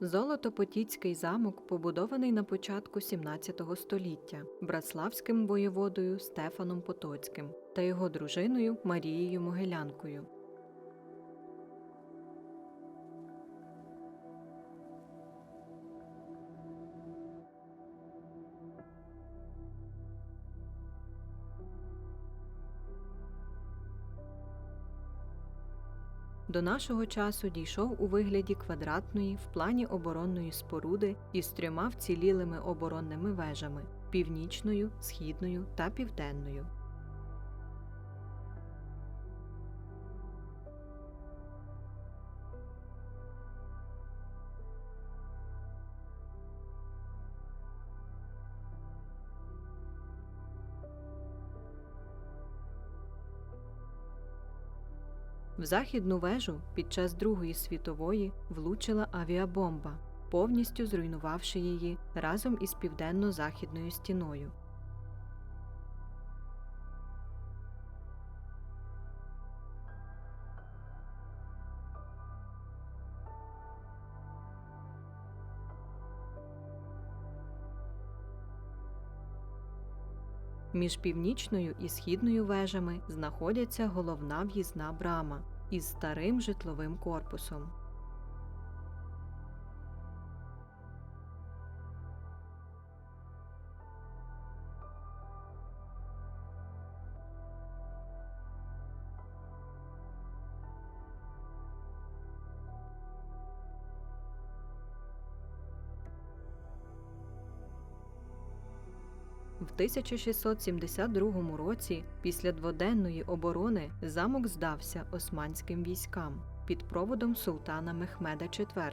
Золотопотіцький замок побудований на початку 17 століття братславським воєводою Стефаном Потоцьким та його дружиною Марією Могилянкою. До нашого часу дійшов у вигляді квадратної в плані оборонної споруди із трьома вцілілими оборонними вежами північною, східною та південною. В західну вежу під час Другої світової влучила авіабомба, повністю зруйнувавши її разом із південно-західною стіною. Між північною і східною вежами знаходяться головна в'їзна брама із старим житловим корпусом. В 1672 році, після дводенної оборони, замок здався османським військам під проводом султана Мехмеда IV.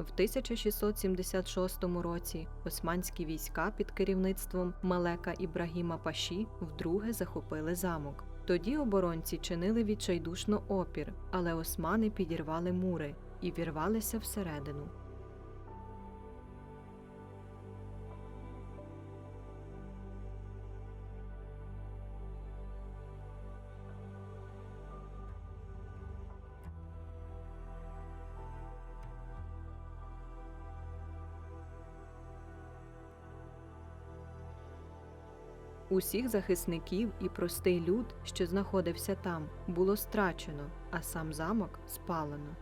В 1676 році османські війська під керівництвом Малека Ібрагіма Паші вдруге захопили замок. Тоді оборонці чинили відчайдушно опір, але османи підірвали мури і вірвалися всередину. Усіх захисників і простий люд, що знаходився там, було страчено, а сам замок спалено.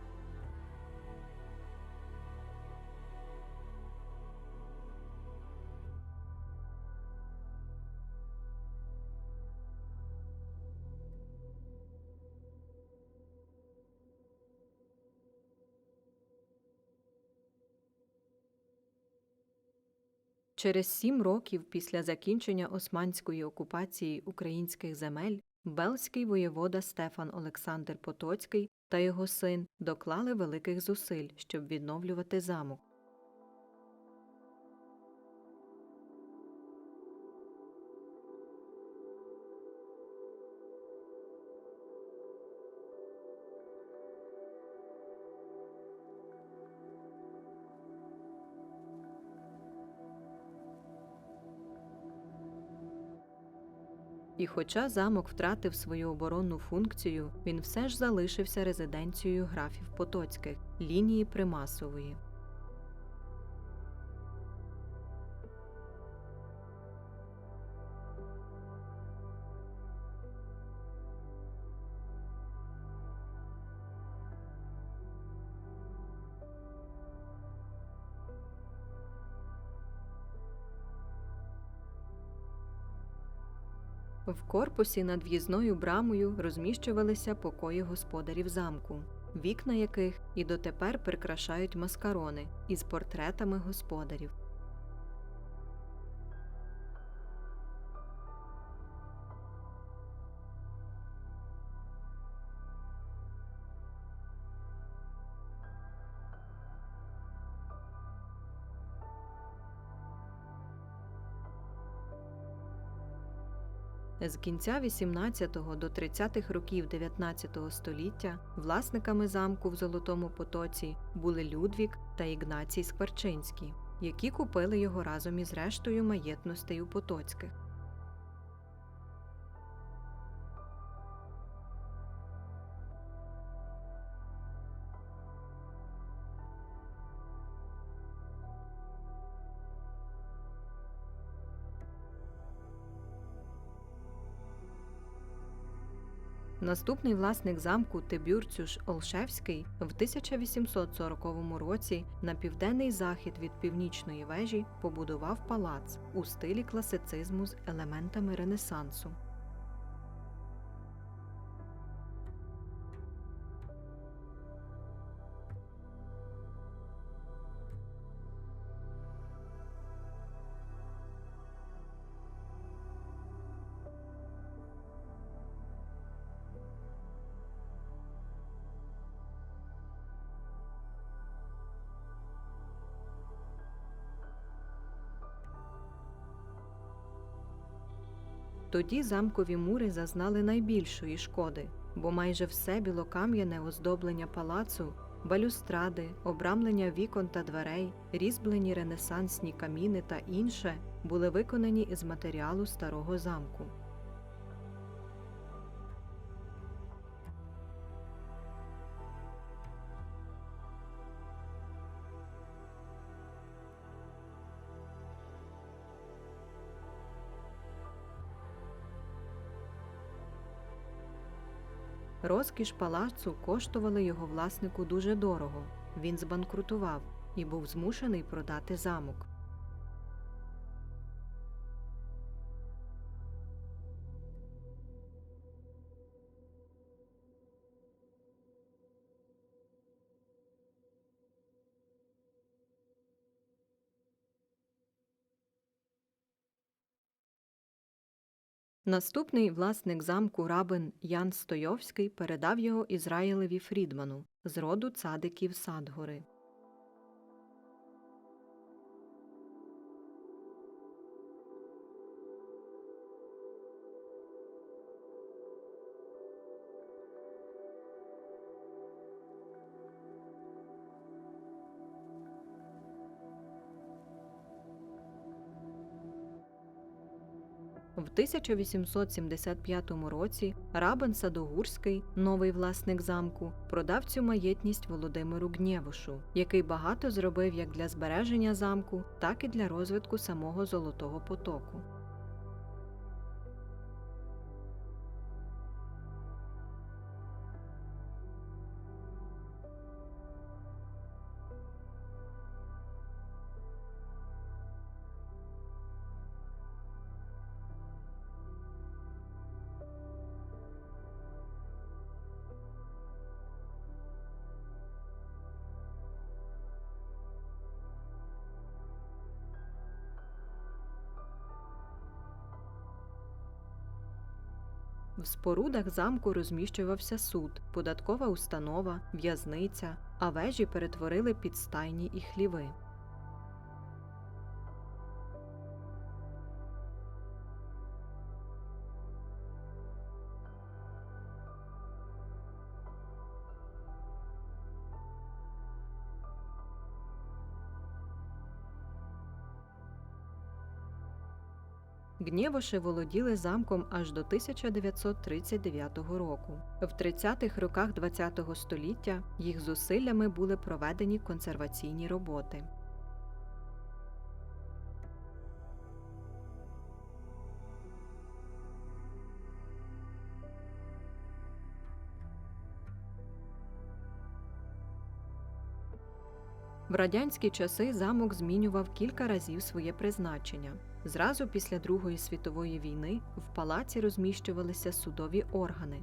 Через сім років після закінчення османської окупації українських земель Белський воєвода Стефан Олександр Потоцький та його син доклали великих зусиль, щоб відновлювати замок. І хоча замок втратив свою оборонну функцію, він все ж залишився резиденцією графів Потоцьких лінії Примасової. В корпусі над в'їзною брамою розміщувалися покої господарів замку, вікна яких і дотепер прикрашають маскарони із портретами господарів. З кінця 18-го до 30-х років 19 століття власниками замку в Золотому Потоці були Людвік та Ігнацій Скварчинський, які купили його разом із рештою маєтностей у Потоцьких. Наступний власник замку Тибюрцюш Олшевський в 1840 році на південний захід від північної вежі побудував палац у стилі класицизму з елементами Ренесансу. Тоді замкові мури зазнали найбільшої шкоди, бо майже все білокам'яне оздоблення палацу, балюстради, обрамлення вікон та дверей, різьблені ренесансні каміни та інше були виконані із матеріалу старого замку. Розкіш палацу коштувала його власнику дуже дорого. Він збанкрутував і був змушений продати замок. Наступний власник замку рабин Ян Стойовський передав його Ізраїлеві Фрідману з роду цадиків Садгори. В 1875 році рабин Садогурський, новий власник замку, продав цю маєтність Володимиру Гнєвушу, який багато зробив як для збереження замку, так і для розвитку самого Золотого потоку. В спорудах замку розміщувався суд, податкова установа, в'язниця, а вежі перетворили під стайні і хліви. Гнєвоши володіли замком аж до 1939 року. В 30-х роках ХХ століття їх зусиллями були проведені консерваційні роботи. В радянські часи замок змінював кілька разів своє призначення. Зразу після Другої світової війни в палаці розміщувалися судові органи.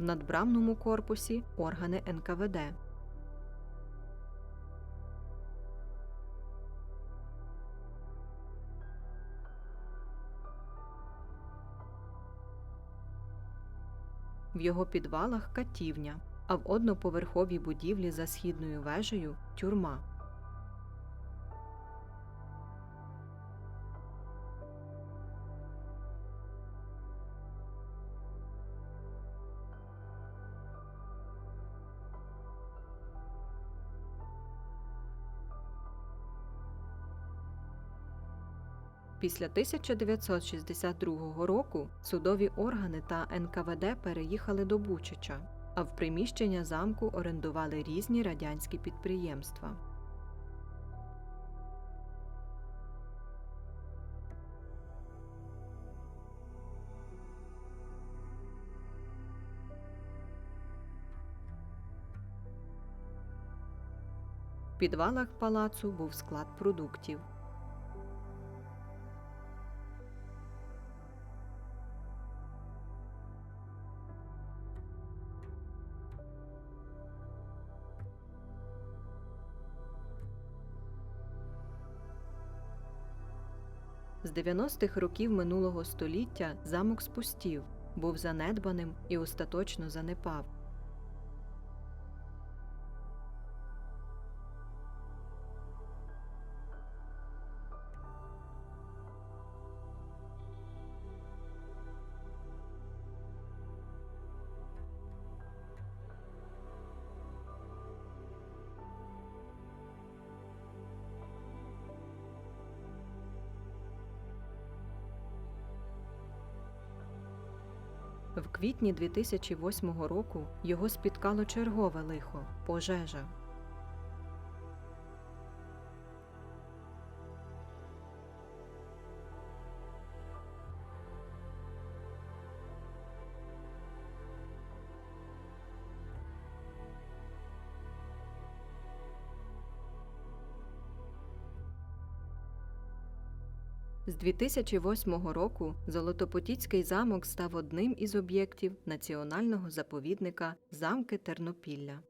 в надбрамному корпусі органи НКВД. В його підвалах катівня, а в одноповерховій будівлі за східною вежею тюрма. Після 1962 року судові органи та НКВД переїхали до Бучича, а в приміщення замку орендували різні радянські підприємства. В підвалах палацу був склад продуктів. З 90-х років минулого століття замок спустів, був занедбаним і остаточно занепав. В квітні 2008 року його спіткало чергове лихо пожежа. З 2008 року Золотопотіцький замок став одним із об'єктів національного заповідника Замки Тернопілля.